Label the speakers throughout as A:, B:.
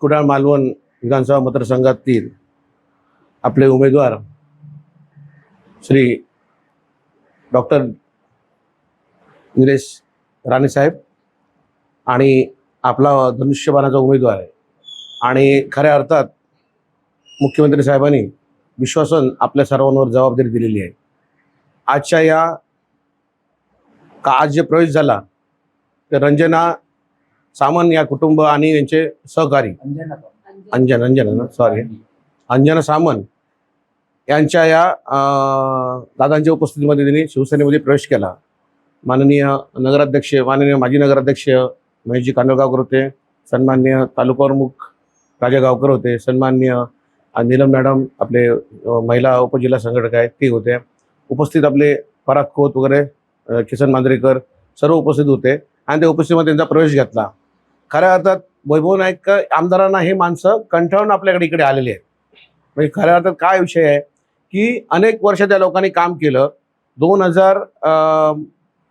A: कुडाळ मालवण विधानसभा मतदारसंघातील आपले उमेदवार श्री डॉक्टर निलेश राणेसाहेब आणि आपला धनुष्यबाणाचा उमेदवार आहे. आणि खऱ्या अर्थात मुख्यमंत्री साहेबांनी विश्वासन आपल्या सर्वांवर जबाबदारी दिलेली आहे. आजच्या या का आज जे प्रवेश झाला तर रंजना सामंत या कुटुंब आणि यांचे सहकारी. अंजन अंजन सॉरी अंजना सामंत यांच्या या दादांच्या उपस्थितीमध्ये त्यांनी शिवसेनेमध्ये प्रवेश केला. माननीय नगराध्यक्ष माननीय माजी नगराध्यक्ष महेशजी कांदळगावकर होते सन्मान्य तालुका प्रमुख राजा गावकर होते सन्मान्य नीलम मॅडम आपले महिला उपजिल्हा संघटक आहेत ते होते. उपस्थित आपले पराग खोत वगैरे किसन मांजरेकर सर्व उपस्थित होते आणि त्या उपस्थितीमध्ये त्यांचा प्रवेश घेतला. खऱ्या अर्थात वैभव नाईक आमदारांना हे माणसं कंटाळून आपल्याकडे इकडे आलेले आहेत. म्हणजे खऱ्या अर्थात काय विषय आहे? की अनेक वर्ष त्या लोकांनी काम केलं. दोन हजार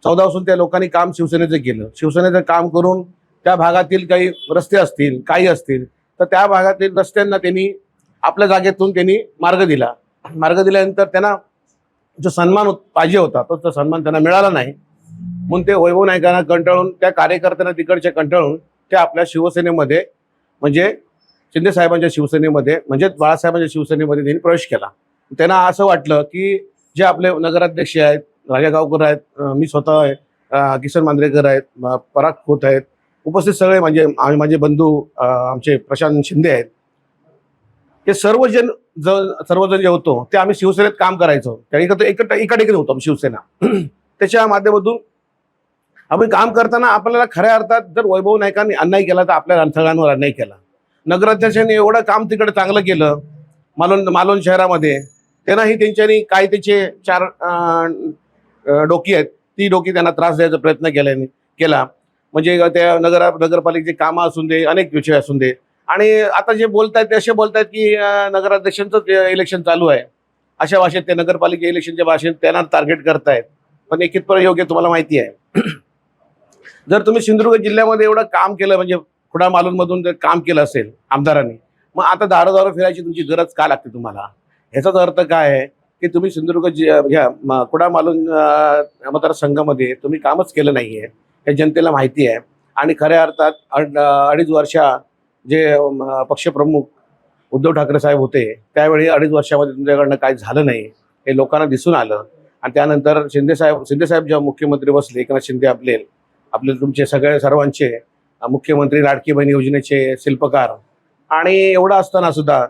A: चौदापासून त्या लोकांनी काम शिवसेनेचं केलं. शिवसेनेचं काम करून त्या भागातील काही रस्ते असतील काही असतील तर त्या भागातील रस्त्यांना त्यांनी आपल्या जागेतून त्यांनी मार्ग दिला. मार्ग दिल्यानंतर त्यांना जो सन्मान होत- पाहिजे होता तो तो सन्मान त्यांना मिळाला नाही. म्हणून ते वैभव नायकांना कंटाळून त्या कार्यकर्त्यांना तिकडच्या कंटाळून ते आपल्या शिवसेनेमध्ये म्हणजे शिंदे साहेबांच्या शिवसेनेमध्ये म्हणजे बाळासाहेबांच्या शिवसेनेमध्ये त्यांनी प्रवेश केला. त्यांना असं वाटलं की जे आपले नगराध्यक्ष आहेत राजा गावकर आहेत मी स्वतः आहे किसन मांद्रेकर आहेत पराग खोत आहेत उपस्थित सगळे म्हणजे आम्ही माझे बंधू आमचे प्रशांत शिंदे आहेत. हे सर्वजण ज सर्वजण जे होतो ते आम्ही शिवसेनेत काम करायचो. त्या एकत्र एकट एका होतो आम्ही शिवसेना. त्याच्या माध्यमातून आम्ही काम करताना आपल्याला खऱ्या अर्थात जर वैभव नायकांनी अन्याय केला तर आपल्या सगळ्यांवर अन्याय केला. नगराध्यक्षांनी एवढं काम तिकडे चांगलं केलं मालोन मालवण शहरामध्ये त्यांनाही त्यांच्यानी काय त्याचे चार डोकी आहेत ती डोकी त्यांना त्रास द्यायचा प्रयत्न केल्याने केला. म्हणजे त्या नगर नगरपालिकेचे कामं असून दे अनेक विषय असून दे. आणि आता जे बोलतायत ते असे बोलतायत की नगराध्यक्षांचं इलेक्शन चालू आहे. अशा भाषेत ते नगरपालिका इलेक्शनच्या भाषेत त्यांना टार्गेट करतायत. पण एक कितपर्यंत योग्य तुम्हाला माहिती आहे. जर तुम्ही सिंधुदुर्ग जिल्ह्यामध्ये एवढं काम केलं म्हणजे कुडा मालूनमधून जर काम केलं असेल आमदारांनी मग आता दारोदारो फिरायची तुमची गरज का लागते तुम्हाला? ह्याचाच अर्थ काय आहे की तुम्ही सिंधुदुर्ग जि ह्या कुडा मालून मतदारसंघामध्ये तुम्ही कामच केलं नाही आहे हे जनतेला माहिती आहे. आणि खऱ्या अर्थात अड- अडीच वर्षा जे पक्षप्रमुख उद्धव ठाकरे साहेब होते त्यावेळी अडीच वर्षामध्ये तुमच्याकडनं काय झालं नाही हे लोकांना दिसून आलं. आणि त्यानंतर शिंदेसाहेब शिंदेसाहेब जेव्हा मुख्यमंत्री बसले एकनाथ शिंदे आपले आपले तुमचे सगळे सर्वांचे मुख्यमंत्री लाडकी बहीण योजनेचे शिल्पकार. आणि एवढं असताना सुद्धा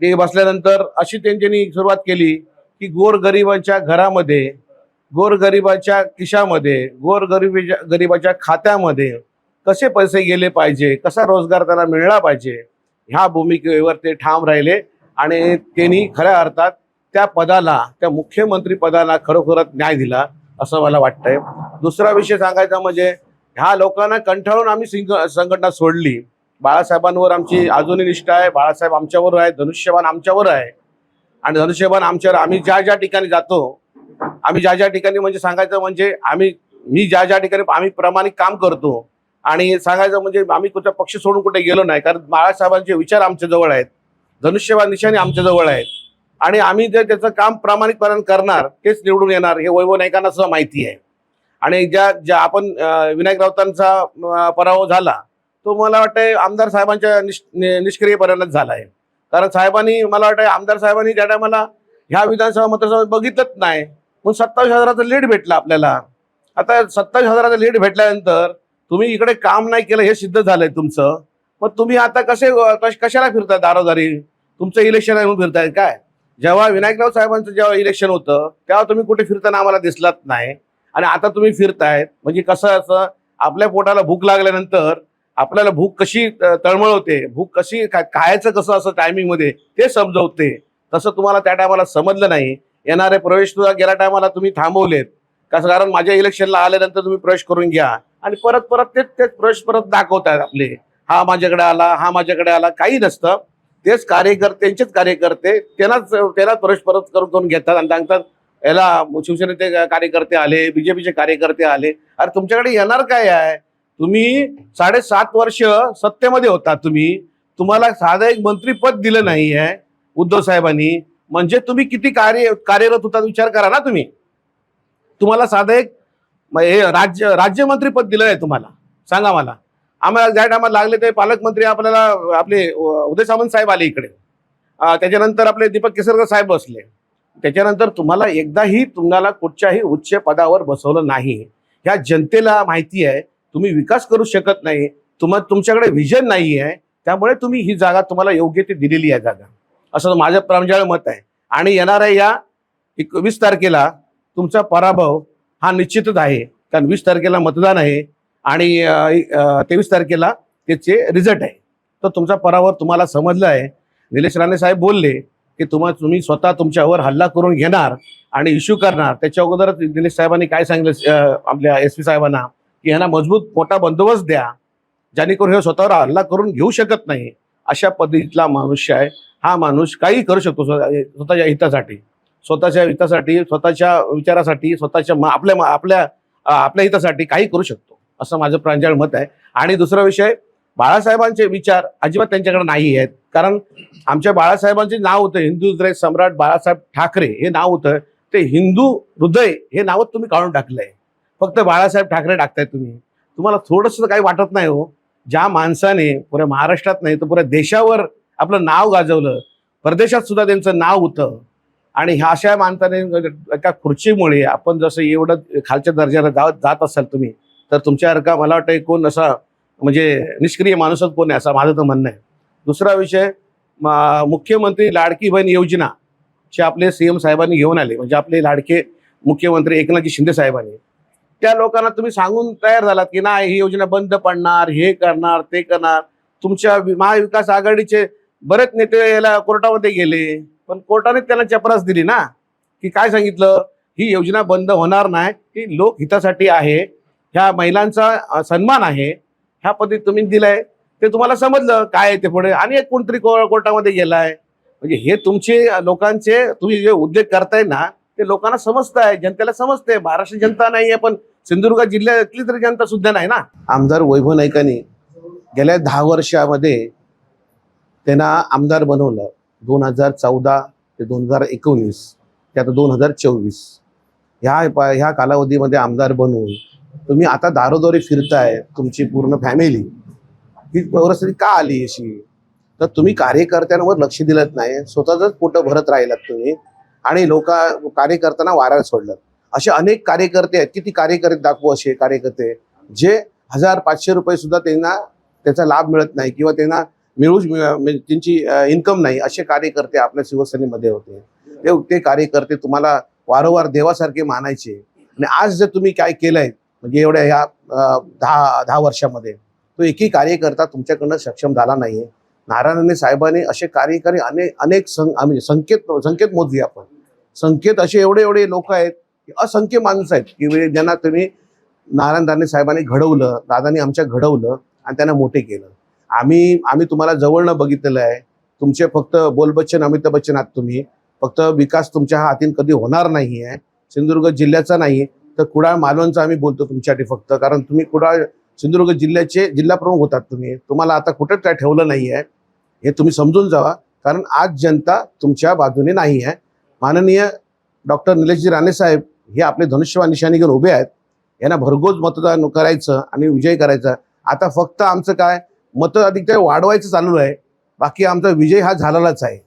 A: ते बसल्यानंतर अशी त्यांच्यानी सुरुवात केली की गोरगरिबांच्या घरामध्ये गोरगरिबाच्या खिशामध्ये गोरगरिबीच्या गरिबाच्या खात्यामध्ये कसे पैसे गेले पाहिजे कसा रोजगार त्यांना मिळला पाहिजे ह्या भूमिकेवर ते ठाम राहिले. आणि त्यांनी खऱ्या अर्थात त्या पदाला त्या मुख्यमंत्री पदाला खरोखरच न्याय दिला असं मला वाटतंय. दुसरा विषय सांगायचा म्हणजे ह्या लोकांना कंटाळून आम्ही सिंग संघटना सोडली. बाळासाहेबांवर आमची अजूनही निष्ठा आहे. बाळासाहेब आमच्यावर आहे. धनुष्यबाण आमच्यावर आहे. आणि धनुष्यबाण आमच्यावर आम्ही ज्या ज्या ठिकाणी जातो आम्ही ज्या ज्या ठिकाणी म्हणजे सांगायचं म्हणजे आम्ही मी ज्या ज्या ठिकाणी आम्ही प्रामाणिक काम करतो. आणि सांगायचं म्हणजे आम्ही कुठं पक्ष सोडून कुठे गेलो नाही. कारण बाळासाहेबांचे विचार आमच्याजवळ आहेत. धनुष्यबाण निशाणी आमच्याजवळ आहेत. आणि आम्ही जे त्याचं काम प्रामाणिकपणे करणार तेच निवडून येणार हे वैभव नायकांना सुद्धा माहिती आहे. आणि ज्या ज्या आपण विनायक राऊतांचा पराभव झाला तो मला वाटतंय आमदार साहेबांच्या निष् निष्क्रिय निष्क्रियपणानेच झाला आहे कारण साहेबांनी मला वाटतं आमदार साहेबांनी ज्या टायमाला ह्या विधानसभा मतदारसंघात बघितलंच नाही म्हणून सत्तावीस हजाराचं लीड भेटला आपल्याला. आता सत्तावीस हजाराचं लीड भेटल्यानंतर तुम्ही इकडे काम नाही केलं हे सिद्ध झालंय तुमचं. मग तुम्ही आता कसे कश- कशाला फिरताय दारोदारी? तुमचं इलेक्शन आहे म्हणून फिरताय काय? जेव्हा विनायकराव साहेबांचं जेव्हा इलेक्शन होतं तेव्हा तुम्ही कुठे फिरताना आम्हाला दिसलात नाही. आणि आता तुम्ही फिरतायत. म्हणजे कसं असं आपल्या पोटाला भूक लागल्यानंतर आपल्याला भूक कशी तळमळ तळमळवते भूक कशी खायचं कसं असं टायमिंगमध्ये ते समजवते. तसं तुम्हाला त्या टायमाला समजलं नाही. येणारे प्रवेश सुद्धा गेल्या टायमाला तुम्ही थांबवलेत. कसं कारण माझ्या इलेक्शनला आल्यानंतर तुम्ही प्रवेश करून घ्या. आणि परत परत तेच तेच प्रवेश परत दाखवतायत आपले. हा माझ्याकडे आला हा माझ्याकडे आला काही नसतं. तेच कार्यकर्त्यांचेच कार्यकर्ते त्यांनाच त्यांना प्रवेश परत करून करून घेतात आणि सांगतात याला शिवसेनेचे कार्यकर्ते आले बीजेपीचे कार्यकर्ते आले. अरे तुमच्याकडे येणार काय आहे? तुम्ही साडेसात वर्ष सत्तेमध्ये होता तुम्ही. तुम्हाला साधं एक मंत्रीपद दिलं नाही आहे उद्धव साहेबांनी. म्हणजे तुम्ही किती कार्य कार्यरत होता विचार करा ना तुम्ही. तुम्हाला साधं एक हे राज्य राज्यमंत्रीपद दिलं आहे तुम्हाला. सांगा मला. आम्हाला ज्या टायमाला लागले ते पालकमंत्री आपल्याला आपले उदय सामंत साहेब आले इकडे. त्याच्यानंतर आपले दीपक केसरकर साहेब बसले. त्याच्यानंतर तुम्हाला एकदाही तुम्हाला कुठच्याही उच्च पदावर बसवलं नाही. ह्या जनतेला माहिती आहे तुम्ही विकास करू शकत नाही तुम्हा तुमच्याकडे व्हिजन नाही आहे त्यामुळे तुम्ही ही जागा तुम्हाला योग्य ती दिलेली आहे जागा. असं माझं प्रांजळ मत आहे. आणि येणाऱ्या या एकवीस तारखेला तुमचा पराभव हा निश्चितच आहे कारण वीस तारखेला मतदान आहे आणि तेवीस तारखेला त्याचे रिझल्ट आहे. तर तुमचा पराभव तुम्हाला समजला आहे. निलेश राणे साहेब बोलले की तुम्हा तुम्ही स्वतः तुमच्यावर हल्ला करून घेणार आणि इश्यू करणार. त्याच्या अगोदरच दिनेश साहेबांनी काय सांगितलं आपल्या एस पी साहेबांना की ह्यांना मजबूत मोठा बंदोबस्त द्या जेणेकरून हे स्वतःवर हल्ला करून घेऊ शकत नाही. अशा पद्धतीतला मनुष्य आहे. हा माणूस काही करू शकतो स्वतः- स्वतःच्या हितासाठी. स्वतःच्या हितासाठी स्वतःच्या विचारासाठी स्वतःच्या म- आपल्या आपल्या आपल्या हितासाठी काही करू शकतो. असं माझं प्रांजळ मत आहे. आणि दुसरा विषय बाळासाहेबांचे विचार अजिबात त्यांच्याकडे नाही आहेत कारण आमच्या बाळासाहेबांचे नाव होतं हिंदू हृदय सम्राट बाळासाहेब ठाकरे हे नाव होतं. ते हिंदू हृदय हे नावच तुम्ही काढून टाकलंय. फक्त बाळासाहेब ठाकरे टाकताय तुम्ही. तुम्हाला थोडंसं काही वाटत नाही हो. ज्या माणसाने पुऱ्या महाराष्ट्रात नाही तर पुऱ्या देशावर आपलं नाव गाजवलं. परदेशात सुद्धा त्यांचं नाव होतं. आणि ह्या अशा माणसाने एका खुर्चीमुळे आपण जसं एवढं खालच्या दर्जाला जात जात असाल तुम्ही तर तुमच्यासारखा मला वाटतं कोण असा म्हणजे निष्क्रिय माणूसच कोण आहे असं माझं तर म्हणणं आहे. दुसरा विषय मुख्यमंत्री लाडकी बहीण योजना जे आपले सीएम साहेबांनी घेऊन आले. म्हणजे आपले लाडके मुख्यमंत्री एकनाथजी शिंदे साहेबांनी. त्या लोकांना तुम्ही सांगून तयार झालात की नाही ही योजना बंद पडणार हे करणार ते करणार. तुमच्या महाविकास आघाडीचे बरेच नेते याला कोर्टामध्ये गेले पण कोर्टाने त्यांना चपरास दिली ना? की काय सांगितलं? ही योजना बंद होणार नाही ही लोकहितासाठी आहे. ह्या महिलांचा सन्मान आहे. ह्या पद्धतीत तुम्ही दिलाय. ते तुम्हाला समजलं काय आहे ते पुढे. आणि एक कोणतरी को- कोर्टामध्ये गेलाय. म्हणजे हे तुमचे लोकांचे तुम्ही जे उद्योग करताय ना ते लोकांना समजत आहे जनतेला समजते महाराष्ट्र जनता नाही आहे पण सिंधुदुर्ग जिल्ह्यातली तरी जनता सुद्धा नाही ना. आमदार वैभव नाईकांनी गेल्या दहा वर्षामध्ये त्यांना आमदार बनवलं. दोन हजार चौदा ते दोन हजार एकोणीस ते आता दोन हजार चोवीस. ह्या ह्या कालावधीमध्ये आमदार बनवून तुम्ही आता दारोदारी फिरताय तुमची पूर्ण फॅमिली ही परिस्थिती का आली अशी? तर तुम्ही कार्यकर्त्यांवर लक्ष दिलं नाही. स्वतःच पोटं भरत राहिलात तुम्ही. आणि लोक कार्यकर्त्यांना वारायला सोडलं. असे अनेक कार्यकर्ते आहेत. किती कार्यकर्ते दाखवू असे कार्यकर्ते? जे हजार पाचशे रुपये सुद्धा त्यांना त्याचा लाभ मिळत नाही किंवा त्यांना मिळू त्यांची इन्कम नाही. असे कार्यकर्ते आपल्या शिवसेनेमध्ये होते. ते ते कार्यकर्ते तुम्हाला वारंवार देवासारखे मानायचे. आणि आज जर तुम्ही काय केलंय म्हणजे एवढ्या ह्या दहा दहा वर्षामध्ये तो एकही कार्यकर्ता तुमच्याकडनं सक्षम झाला नाहीये. नारायणाने साहेबांनी असे कार्यकारी अनेक अनेक सं म्हणजे संकेत संकेत मोजली आपण. संकेत असे एवढे एवढे लोक आहेत की असंख्य माणसं आहेत की म्हणजे ज्यांना तुम्ही नारायण राणे साहेबांनी घडवलं दादानी आमच्या घडवलं आणि त्यांना मोठे केलं. आम्ही आम्ही तुम्हाला जवळनं बघितलेलं आहे. तुमचे फक्त बोलबच्चन अमिताभ बच्चन आहात तुम्ही. फक्त विकास तुमच्या हातीन कधी होणार नाही आहे सिंधुदुर्ग जिल्ह्याचा नाही तर कुडाळ मालवणचा आम्ही बोलतो तुमच्यासाठी फक्त. कारण तुम्ही कुडाळ सिंधुदुर्ग जिल्ह्याचे जिल्हा प्रमुख होतात तुम्ही. तुम्हाला आता कुठं काय ठेवलं नाही आहे हे तुम्ही समजून जावा. कारण आज जनता तुमच्या बाजूने नाही आहे. माननीय डॉक्टर निलेशजी राणेसाहेब हे आपले धनुष्यवा निशाणी घेऊन उभे आहेत. यांना भरघोस मतदान करायचं आणि विजय करायचा. आता फक्त आमचं काय मत अधिक वाढवायचं चालू आहे. बाकी आमचा विजय हा झालेलाच आहे.